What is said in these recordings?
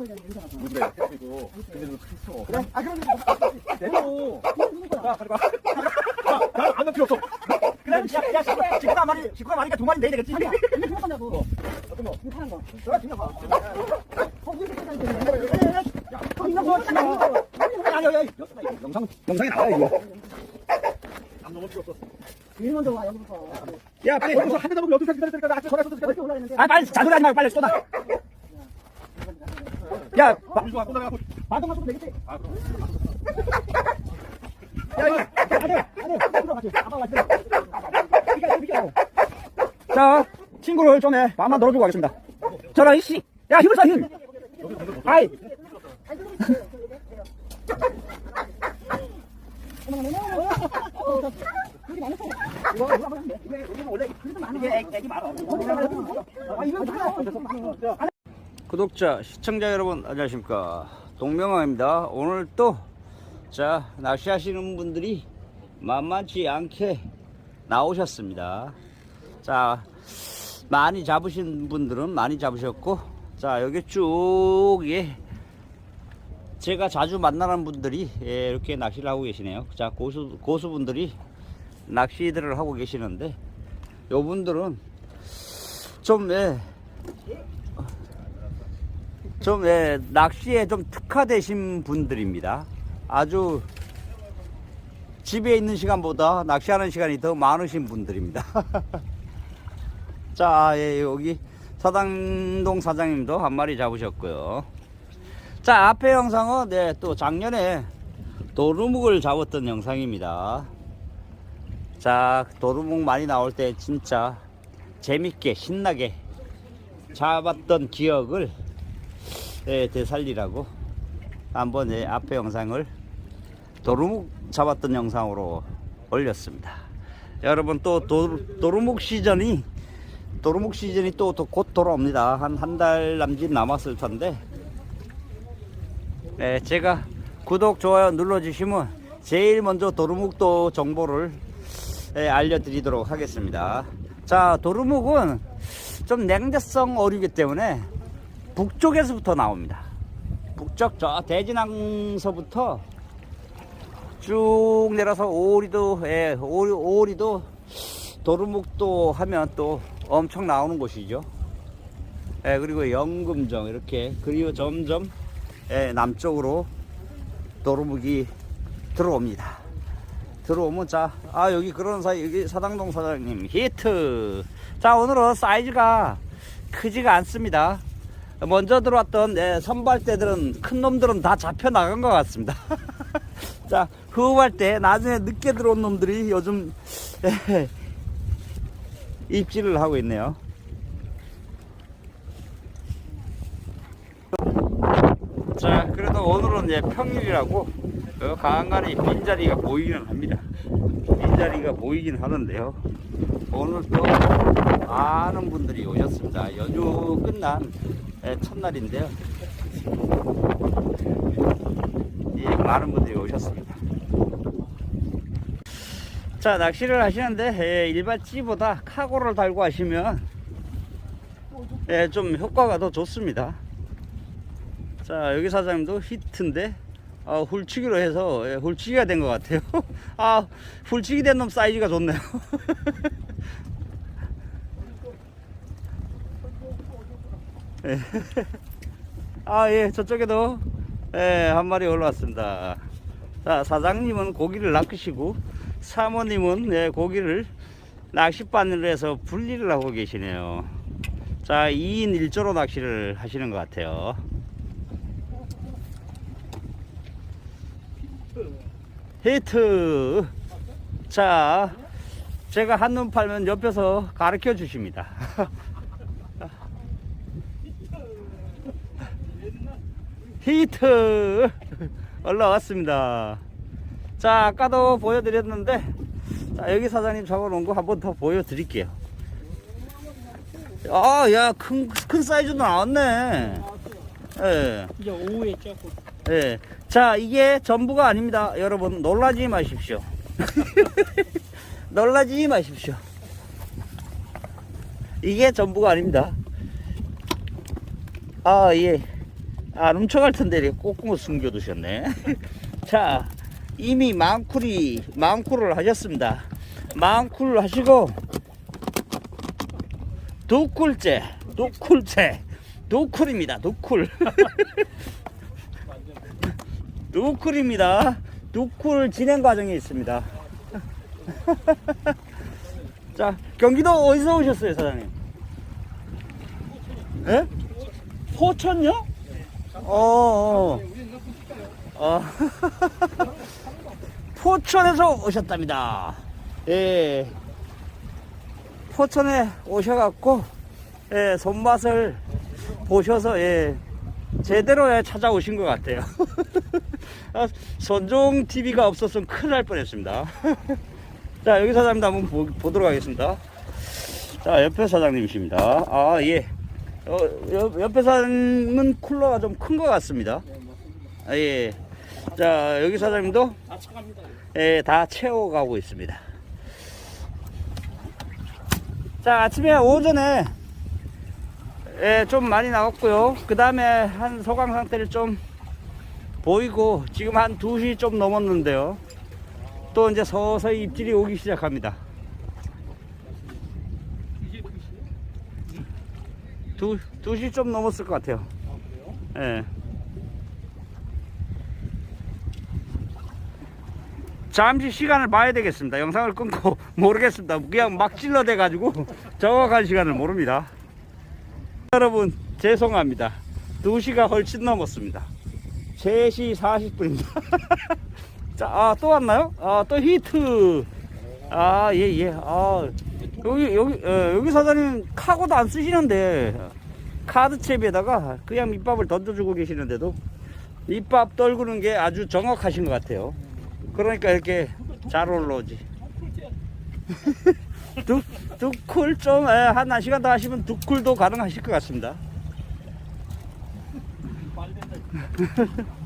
그래. 근데. 그래? 아 그럼 가져가. 자, 안될 필요 없어. 그래 야야 식구야 식구가 많이 식구가 많으니까 두 마리 내야 되겠지 이거 누가 하냐고. 어떤 거 이거 하는 거. 어. 어 지금 아니 아니 영상 영상에 나와 이거 필요 없어. 제일 먼저 와, 여기부터. 야 빨리 거기서 한대 넘으면 어떻게 기다리니까 아직 전화 쏟아 이렇게 올라가는데. 아 빨리 잔소리 하지 말고 빨리 쏟아 야 바- 되겠지 아, 그럼. 야 이거 자 친구를 좀 해 마음만 놀아주고 가겠습니다 저라 이씨 야 힘을 써 힘. 아이. 이거 원래 이게 애- 애기 많아 아 이거 다 구독자, 시청자 여러분 안녕하십니까? 동명왕입니다. 오늘 또자 낚시하시는 분들이 만만치 않게 나오셨습니다. 자 많이 잡으신 분들은 많이 잡으셨고 자 여기 쭉 예, 제가 자주 만나는 분들이 예, 이렇게 낚시를 하고 계시네요. 자 고수, 고수분들이 낚시들을 하고 계시는데 요 분들은 좀 예, 좀 예, 낚시에 좀 특화되신 분들입니다. 아주 집에 있는 시간보다 낚시하는 시간이 더 많으신 분들입니다. 자, 예, 여기 사당동 사장님도 한 마리 잡으셨고요. 자, 앞에 영상은 네, 또 작년에 도루묵을 잡았던 영상입니다. 자, 도루묵 많이 나올 때 진짜 재밌게 신나게 잡았던 기억을 예, 되살리라고 한번 예, 앞에 영상을 도루묵 잡았던 영상으로 올렸습니다. 여러분 또 도, 도루묵 시즌이 도루묵 시즌이 또 곧 돌아옵니다. 한 한 달 남짓 남았을 텐데 네, 제가 구독 좋아요 눌러주시면 제일 먼저 도루묵도 정보를 예, 알려드리도록 하겠습니다. 자 도루묵은 좀 냉대성 어류이기 때문에 북쪽에서부터 나옵니다. 북쪽 저 대진항서부터 쭉 내려서 오리도 예, 오리, 오리도 도루묵도 하면 또 엄청 나오는 곳이죠. 예, 그리고 영금정 이렇게 그리고 점점 예, 남쪽으로 도루묵이 들어옵니다. 들어오면 자, 아 여기 그런 사이 여기 사당동 사장님 히트. 자 오늘은 사이즈가 크지가 않습니다. 먼저 들어왔던 예, 선발대들은 큰 놈들은 다 잡혀 나간 것 같습니다. 자 후발 때 나중에 늦게 들어온 놈들이 요즘 예, 입질을 하고 있네요. 자 그래도 오늘은 예, 평일이라고 어, 강간에 빈자리가 보이기는 합니다. 빈자리가 보이긴 하는데요. 오늘 또 많은 분들이 오셨습니다. 연휴 끝난 예, 첫날인데요. 예, 많은 분들이 오셨습니다. 자, 낚시를 하시는데 예, 일반 찌보다 카고를 달고 하시면 예, 좀 효과가 더 좋습니다. 자, 여기 사장님도 히트인데 아, 훌치기로 해서 예, 훌치기가 된 것 같아요. 아, 훌치기 된 놈 사이즈가 좋네요. 아, 예, 저쪽에도, 예, 한 마리 올라왔습니다. 자, 사장님은 고기를 낚으시고, 사모님은, 예, 고기를 낚싯바늘로 해서 분리를 하고 계시네요. 자, 2인 1조로 낚시를 하시는 것 같아요. 히트! 자, 제가 한눈 팔면 옆에서 가르쳐 주십니다. 히트 올라왔습니다. 자, 아까도 보여드렸는데, 자, 여기 사장님 잡아놓은 거 한 번 더 보여드릴게요. 아, 야, 큰, 큰 사이즈도 나왔네. 예. 이제 오후에 조금. 예. 자, 이게 전부가 아닙니다. 여러분, 놀라지 마십시오. 놀라지 마십시오. 이게 전부가 아닙니다. 아, 예. 안 훔쳐갈 텐데 이렇게 꼼꼼히 숨겨두셨네. 자, 이미 망쿨이, 망쿨을 하셨습니다. 망쿨 하시고, 두 쿨째, 두 쿨째, 두 쿨입니다. 두 쿨. 두 쿨입니다. 두쿨 진행 과정에 있습니다. 자, 경기도 어디서 오셨어요, 사장님? 예? 포천요? 어, 어. 어. 포천에서 오셨답니다. 예. 포천에 오셔갖고, 예, 손맛을 보셔서, 예, 제대로 예, 찾아오신 것 같아요. 아, 손종 TV가 없었으면 큰일 날 뻔했습니다. 자, 여기 사장님도 한번 보, 보도록 하겠습니다. 자, 옆에 사장님이십니다. 아, 예. 어, 옆, 옆에 사장님은 쿨러가 좀 큰 것 같습니다. 아, 예. 자, 여기 사장님도 예, 다 채워가고 있습니다. 자, 아침에 오전에 예, 좀 많이 나왔고요. 그 다음에 한 소강 상태를 좀 보이고 지금 한 2시 좀 넘었는데요. 또 이제 서서히 입질이 오기 시작합니다. 두, 2시 좀 넘었을 것 같아요. 예. 잠시 시간을 봐야 되겠습니다. 영상을 끊고 모르겠습니다. 그냥 막 찔러대 가지고 정확한 시간을 모릅니다. 여러분 죄송합니다. 2시가 훨씬 넘었습니다. 3시 40분입니다. 자, 아, 또 왔나요? 아, 또 히트. 아, 예, 예. 아, 여기, 여기, 어, 여기 사장님 카고도 안 쓰시는데, 카드채비에다가 그냥 밑밥을 던져주고 계시는데도, 밑밥 떨구는 게 아주 정확하신 것 같아요. 그러니까 이렇게 잘 올라오지. 두, 두쿨 좀, 예, 한 1시간 더 하시면 두 쿨도 가능하실 것 같습니다.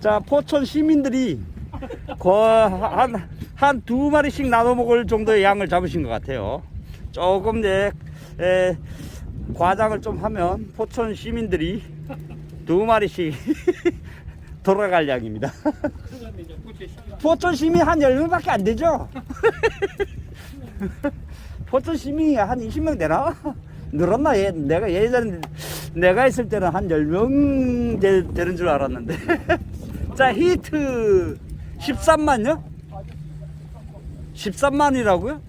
자, 포천 시민들이 거의 한, 한 두 마리씩 나눠 먹을 정도의 양을 잡으신 것 같아요. 조금 예, 에, 과장을 좀 하면 포천 시민들이 두 마리씩 돌아갈 양입니다. 포천 시민 한 10명밖에 안 되죠? 포천 시민이 한 20명 되나? 늘었나? 예, 내가 예전에 내가 있을 때는 한 10명 되, 되는 줄 알았는데. 자, 히트 13만요? 13만이라고요?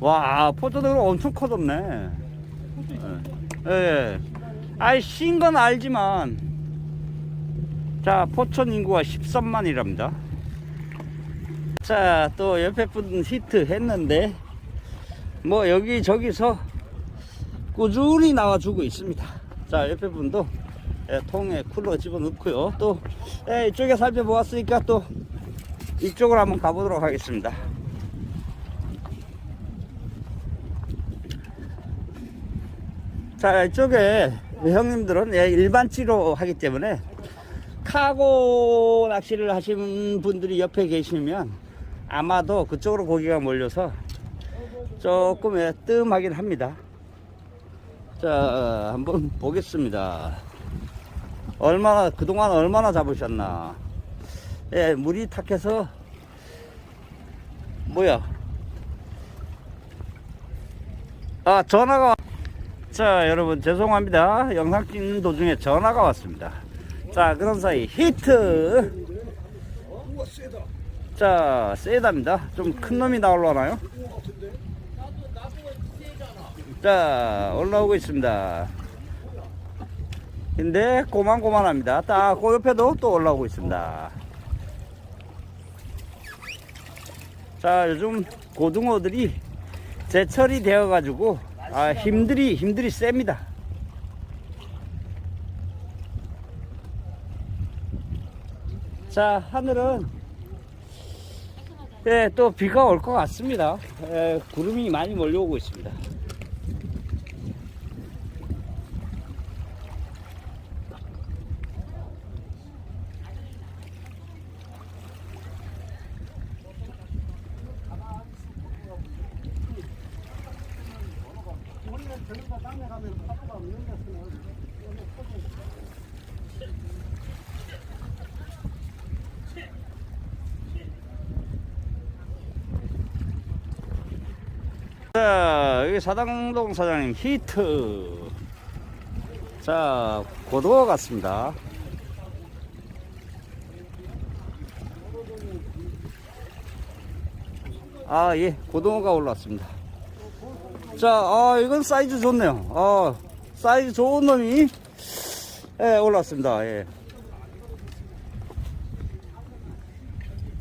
와, 포천으로 엄청 커졌네. 예. 예. 아이, 쉰건 알지만. 자, 포천 인구가 13만이랍니다. 자, 또 옆에 분 히트 했는데, 뭐, 여기저기서 꾸준히 나와주고 있습니다. 자, 옆에 분도 예, 통에 쿨러 집어넣고요. 또 예, 이쪽에 살펴보았으니까 또 이쪽으로 한번 가보도록 하겠습니다. 자, 이쪽에 형님들은 예, 일반치로 하기 때문에 카고 낚시를 하시는 분들이 옆에 계시면 아마도 그쪽으로 고기가 몰려서 조금 예, 뜸하긴 합니다. 자, 한번 보겠습니다. 얼마나, 그동안 얼마나 잡으셨나. 예, 물이 탁해서, 뭐야. 아, 전화가, 왔- 자, 여러분, 죄송합니다. 영상 찍는 도중에 전화가 왔습니다. 자, 그런 사이, 히트. 자, 세답니다. 좀 큰 놈이 나올라나요? 자 올라오고 있습니다 근데 고만고만합니다 딱그 옆에도 또 올라오고 있습니다 자 요즘 고등어들이 제철이 되어 가지고 아, 힘들이 힘들이 셉니다. 자 하늘은 예, 또 비가 올 것 같습니다. 예, 구름이 많이 몰려오고 있습니다 자, 여기 사당동 사장님 히트. 자, 고등어 같습니다. 아, 예, 고등어가 올라왔습니다. 자, 아, 이건 사이즈 좋네요. 아, 사이즈 좋은 놈이, 예, 올라왔습니다. 예.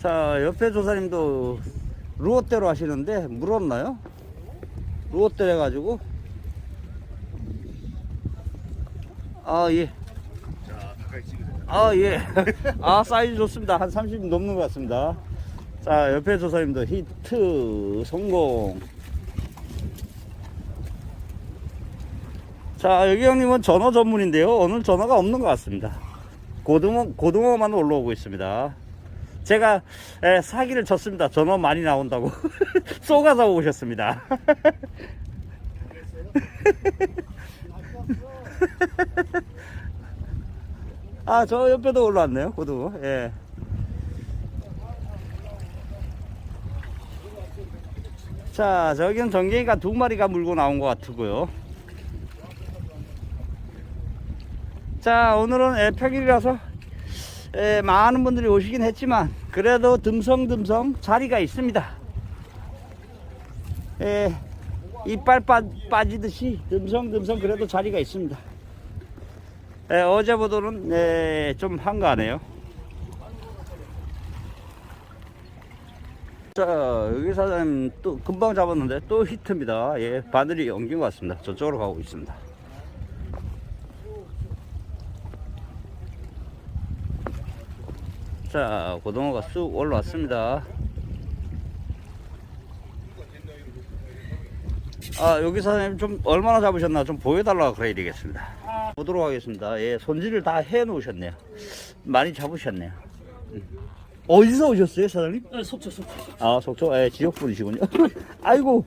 자, 옆에 조사님도 루어대로 하시는데, 물었나요? 루어대 해가지고. 아, 예. 아, 예. 아, 사이즈 좋습니다. 한 30 넘는 것 같습니다. 자, 옆에 조사님도 히트 성공. 자, 여기 형님은 전어 전문인데요. 오늘 전어가 없는 것 같습니다. 고등어, 고등어만 올라오고 있습니다. 제가 에, 사기를 쳤습니다. 전어 많이 나온다고. 쏘가서 오셨습니다. 아, 저 옆에도 올라왔네요. 고등어. 예. 자, 저기는 전갱이가 두 마리가 물고 나온 것 같고요. 자, 오늘은 예, 평일이라서 예, 많은 분들이 오시긴 했지만 그래도 듬성듬성 자리가 있습니다. 예, 이빨 빠, 빠지듯이 듬성듬성 그래도 자리가 있습니다. 예, 어제보다는 예, 좀 한가하네요. 자, 여기 사장님 또 금방 잡았는데 또 히트입니다. 예, 바늘이 엉긴 것 같습니다. 저쪽으로 가고 있습니다. 자, 고등어가 쑥 올라왔습니다. 아, 여기 사장님 좀 얼마나 잡으셨나 좀 보여달라고 그래야 되겠습니다. 보도록 하겠습니다. 예, 손질을 다 해 놓으셨네요. 많이 잡으셨네요. 음. 어디서 오셨어요, 사장님? 아, 속초, 속초. 아, 속초, 예, 지역분이시군요. 아이고,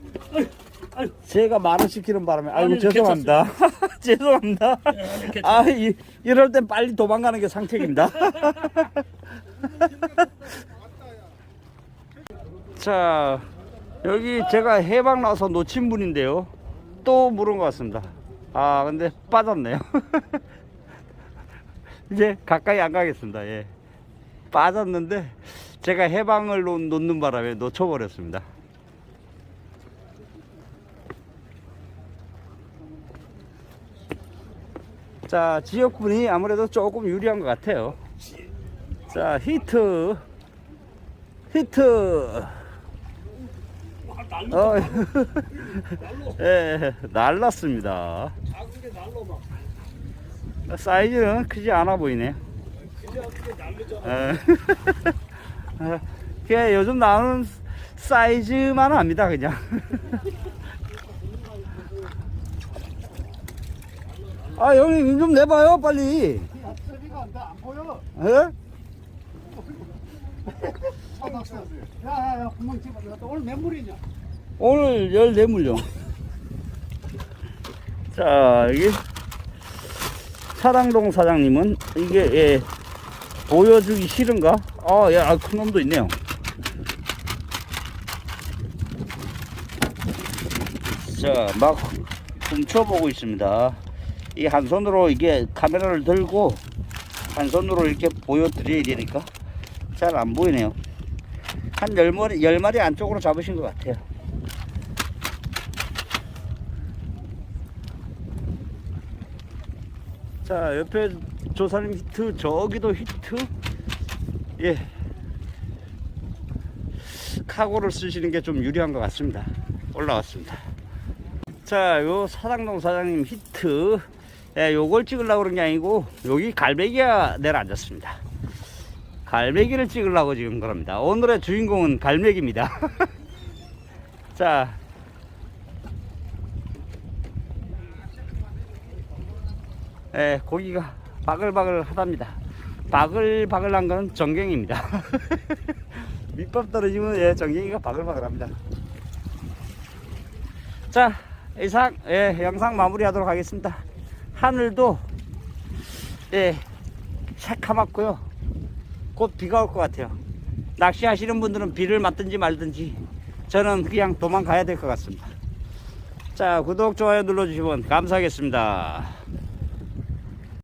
제가 말을 시키는 바람에, 아이고, 아니, 죄송합니다. 죄송합니다. 아니, 괜찮- 아, 이, 이럴 땐 빨리 도망가는 게 상책입니다. 자, 여기 제가 해방 나서 놓친 분인데요. 또 물은 것 같습니다. 아, 근데 빠졌네요. 이제 가까이 안 가겠습니다. 예. 빠졌는데 제가 해방을 놓- 놓는 바람에 놓쳐버렸습니다. 자, 지역분이 아무래도 조금 유리한 것 같아요. 자, 히트. 히트. 어, 예, 날랐습니다. 사이즈는 크지 않아 보이네요. 예. 어, 그냥 요즘 나오는 사이즈만 합니다, 그냥. 아, 형님, 좀 내봐요, 빨리. 예? 야, 야, 야, 구멍 집어. 너 오늘 몇 물이냐? 오늘 14물량. 자, 여기 사당동 사장님은 이게 예, 보여주기 싫은가? 아, 예, 아, 큰 놈도 있네요. 자, 막 훔쳐보고 있습니다. 이 한 손으로 이게 카메라를 들고 한 손으로 이렇게 보여드려야 되니까 잘 안 보이네요. 한 열마리열마리 안쪽으로 잡으신 것 같아요. 자, 옆에 조사님 히트, 저기도 히트. 예. 카고를 쓰시는 게 좀 유리한 것 같습니다. 올라왔습니다. 자, 요 사장동 사장님 히트. 예, 요걸 찍으려고 그런 게 아니고, 여기 갈매기가 내려앉았습니다. 갈매기를 찍으려고 지금 그럽니다. 오늘의 주인공은 갈매기입니다. 자, 예, 고기가 바글바글 하답니다. 바글바글한 건 정갱입니다. 밑밥 떨어지면 예, 정갱이가 바글바글합니다. 자, 이상 예, 영상 마무리하도록 하겠습니다. 하늘도 예, 새카맣고요. 곧 비가 올 것 같아요. 낚시하시는 분들은 비를 맞든지 말든지 저는 그냥 도망가야 될 것 같습니다. 자, 구독, 좋아요 눌러주시면 감사하겠습니다.